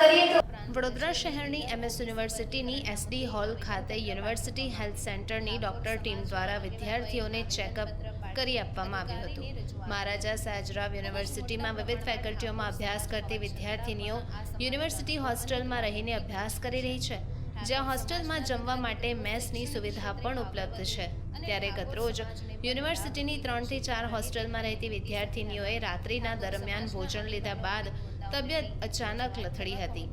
વડોદરા શહેરની એમએસ યુનિવર્સિટીની SD hall ખાતે યુનિવર્સિટી હેલ્થ સેન્ટરની ડોક્ટર ટીમ દ્વારા વિદ્યાર્થીઓને ચેકઅપ કરી આપવામાં આવ્યું હતું. મહારાજા સાજરાવ યુનિવર્સિટીમાં વિવિધ ફેકલ્ટીઓમાં અભ્યાસ કરતી વિદ્યાર્થીનીઓ યુનિવર્સિટી હોસ્ટેલમાં રહીને અભ્યાસ કરી રહી છે. જ્યાં હોસ્ટેલમાં જમવા માટે મેસની સુવિધા પણ ઉપલબ્ધ છે. ત્યારે ગતરોજ યુનિવર્સિટીની ત્રણથી ચાર હોસ્ટેલમાં રહેતી વિદ્યાર્થીનીઓએ રાત્રિના દરમિયાન ભોજન લીધા બાદ તબિયત અચાનક લથડી હતી.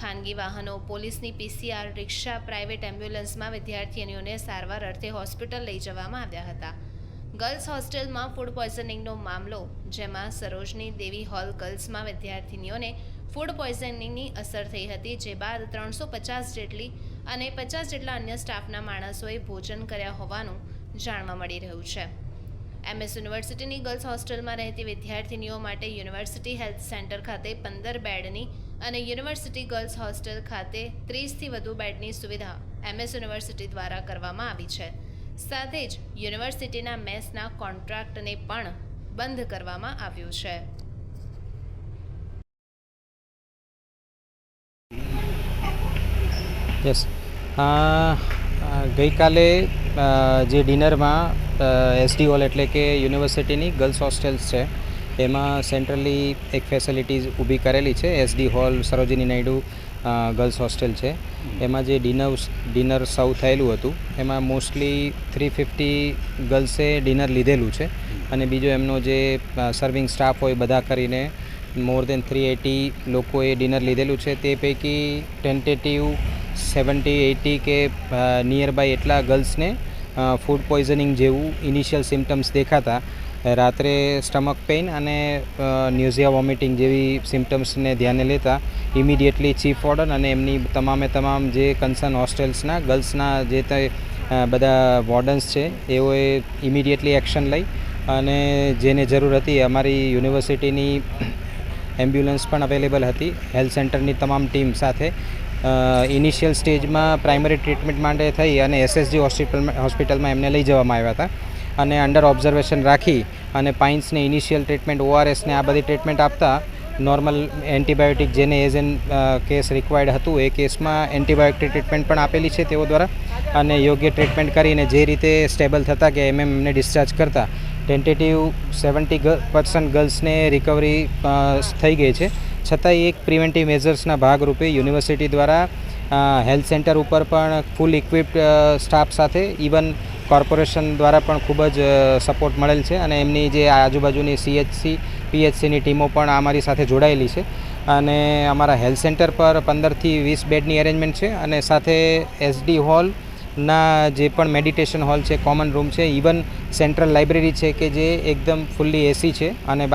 ખાનગી વાહનો, પોલીસની પીસીઆર રિક્ષા, પ્રાઇવેટ એમ્બ્યુલન્સમાં વિદ્યાર્થીનીઓને સારવાર અર્થે હોસ્પિટલ લઈ જવામાં આવ્યા હતા. ગર્લ્સ હોસ્ટેલમાં ફૂડ પોઈઝનિંગનો મામલો, જેમાં સરોજની દેવી હોલ ગર્લ્સમાં વિદ્યાર્થીનીઓને ફૂડ પોઈઝનિંગની અસર થઈ હતી, જે બાદ ત્રણસો પચાસ જેટલી અને પચાસ જેટલા અન્ય સ્ટાફના માણસોએ ભોજન કર્યા હોવાનું જાણવા મળી રહ્યું છે. એમએસ યુનિવર્સિટીની ગર્લ્સ હોસ્ટેલમાં રહેતી વિદ્યાર્થીનીઓ માટે યુનિવર્સિટી હેલ્થ સેન્ટર ખાતે પંદર બેડની અને યુનિવર્સિટી ગર્લ્સ હોસ્ટેલ ખાતે ત્રીસથી વધુ બેડની સુવિધા એમએસ યુનિવર્સિટી દ્વારા કરવામાં આવી છે. સાથે જ યુનિવર્સિટીના મેસના કોન્ટ્રાક્ટને પણ બંધ કરવામાં આવ્યું છે. યસ ગઈકાલે જે ડિનરમાં એસડી હોલ એટલે કે યુનિવર્સિટીની ગર્લ્સ હોસ્ટેલ્સ છે, એમાં સેન્ટ્રલી એક ફેસિલિટીઝ ઊભી કરેલી છે. SD hall, Sarojini Naidu girls hostel છે. એમાં જે ડિનર ડિનર સર્વ થયેલું હતું, એમાં મોસ્ટલી થ્રી ફિફ્ટી ગર્લ્સે ડિનર લીધેલું છે. અને બીજો એમનો જે સર્વિંગ સ્ટાફ હોય બધા કરીને મોર દેન થ્રી એટી લોકોએ ડિનર લીધેલું છે. તે પૈકી ટેન્ટેટિવ સેવન્ટી એટી કે નિયર બાય એટલા ગર્લ્સને ફૂડ પોઈઝનિંગ જેવું ઇનિશિયલ સિમ્ટમ્સ દેખાતા. રાત્રે સ્ટમક પેઇન અને ન્યુઝિયા વોમિટિંગ જેવી સિમ્ટમ્સને ધ્યાને લેતા ઇમિડિયેટલી ચીફ વોર્ડન અને એમની તમામે તમામ જે કન્સર્ન હોસ્ટેલ્સના ગર્લ્સના જે તે બધા વોર્ડન્સ છે, એઓએ ઇમિડિયેટલી એક્શન લઈ અને જેને જરૂર હતી અમારી યુનિવર્સિટીની એમ્બ્યુલન્સ પણ અવેલેબલ હતી હેલ્થ સેન્ટરની તમામ ટીમ સાથે. ઇનિશિયલ સ્ટેજમાં પ્રાઇમરી ટ્રીટમેન્ટ માટે થઈ અને એસએસજી હોસ્પિટલમાં હોસ્પિટલમાં એમને લઈ જવામાં આવ્યા હતા. અને અંડર ઓબ્ઝર્વેશન રાખી અને પાઇન્સને ઇનિશિયલ ટ્રીટમેન્ટ ઓઆરએસને આ બધી ટ્રીટમેન્ટ આપતા નોર્મલ એન્ટીબાયોટિક જેને એઝ એન કેસ રિક્વાયર્ડ હતું, એ કેસમાં એન્ટીબાયોટિક ટ્રીટમેન્ટ પણ આપેલી છે તેઓ દ્વારા. અને યોગ્ય ટ્રીટમેન્ટ કરીને જે રીતે સ્ટેબલ થતા કે એમ એમ એમને ડિસ્ચાર્જ કરતા ટેન્ટેટિવ સેવન્ટી પર્સન્ટ ગર્લ્સને રિકવરી થઈ ગઈ છે. છતાંય એક પ્રિવેન્ટિવ મેઝર્સના ભાગરૂપે યુનિવર્સિટી દ્વારા હેલ્થ સેન્ટર ઉપર પણ ફૂલ ઇક્વિપ્ડ સ્ટાફ સાથે ઇવન કોર્પોરેશન દ્વારા પણ ખૂબ જ સપોર્ટ મળેલ છે અને એમની જે આજુબાજુની સીએચસી પીએચસીની ટીમો પણ અમારી સાથે જોડાયેલી છે. અને અમારા હેલ્થ સેન્ટર પર પંદરથી વીસ બેડની અરેન્જમેન્ટ છે અને સાથે એસડી હોલ ના, જે પણ મેડિટેશન હોલ છે કોમન રૂમ છે ઇવન સેન્ટ્રલ લાઇબ્રેરી છે કે જે એકદમ ફૂલ્લી એસી છે અને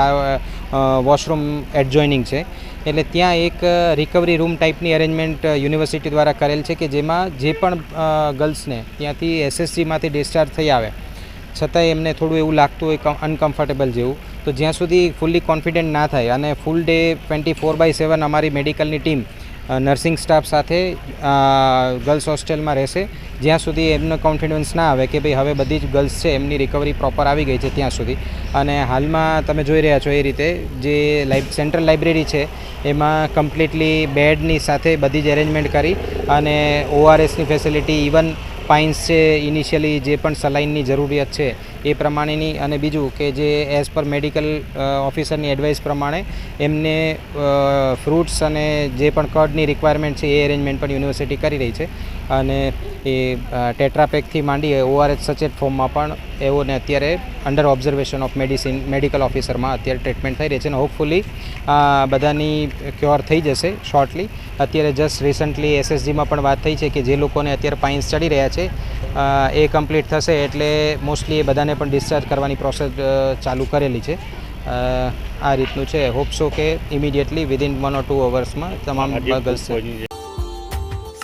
વોશરૂમ એડજોઇનિંગ છે. એટલે ત્યાં એક રિકવરી રૂમ ટાઈપની અરેન્જમેન્ટ યુનિવર્સિટી દ્વારા કરેલ છે કે જેમાં જે પણ ગર્લ્સને ત્યાંથી એસએસસીમાંથી ડિસ્ચાર્જ થઈ આવે. છતાંય એમને થોડું એવું લાગતું હોય અનકમ્ફર્ટેબલ જેવું. તો જ્યાં સુધી ફૂલ્લી કોન્ફિડન્ટ ના થાય અને full day twenty four by seven અમારી મેડિકલની ટીમ નર્સિંગ સ્ટાફ સાથે ગર્લ્સ હોસ્ટેલમાં રહેશે. જ્યાં સુધી એમનો કોન્ફિડન્સ ના આવે કે ભાઈ હવે બધી જ ગર્લ્સ છે, એમની રિકવરી પ્રોપર આવી ગઈ છે ત્યાં સુધી. અને હાલમાં તમે જોઈ રહ્યા છો એ રીતે જે લાઇબ સેન્ટ્રલ લાઇબ્રેરી છે, એમાં કમ્પ્લીટલી બેડની સાથે બધી જ એરેન્જમેન્ટ કરી અને ઓઆરએસની ફેસિલિટી ઇવન પાઇન્સ છે ઇનિશિયલી જે પણ સલાઇનની જરૂરિયાત છે, એ પ્રમાણેની અને બીજું કે જે એઝ પર મેડિકલ ઓફિસરની એડવાઇસ પ્રમાણે એમને ફ્રૂટ્સ અને જે પણ કર્ડની રિક્વાયરમેન્ટ છે, એ અરેન્જમેન્ટ પણ યુનિવર્સિટી કરી રહી છે. અને એ ટેટ્રાપેકથી માંડી ઓઆરએચ સચેત ફોર્મમાં પણ એઓને અત્યારે under observation of medicine medical ઓફિસરમાં અત્યારે ટ્રીટમેન્ટ થઈ રહી છે અને હોપફુલી બધાની ક્યોર થઈ જશે શોર્ટલી અત્યારે જસ્ટ રિસન્ટલી એસએસજીમાં પણ વાત થઈ છે કે જે લોકોને અત્યારે પાઇન્સ ચડી રહ્યા છે એ કમ્પ્લીટ થશે એટલે મોસ્ટલી એ બધાને પણ ડિસ્ચાર્જ કરવાની પ્રોસેસ ચાલુ કરેલી છે. આ રીતનું છે. હોપ સો કે immediately within one or two અવર્સમાં તમામ girls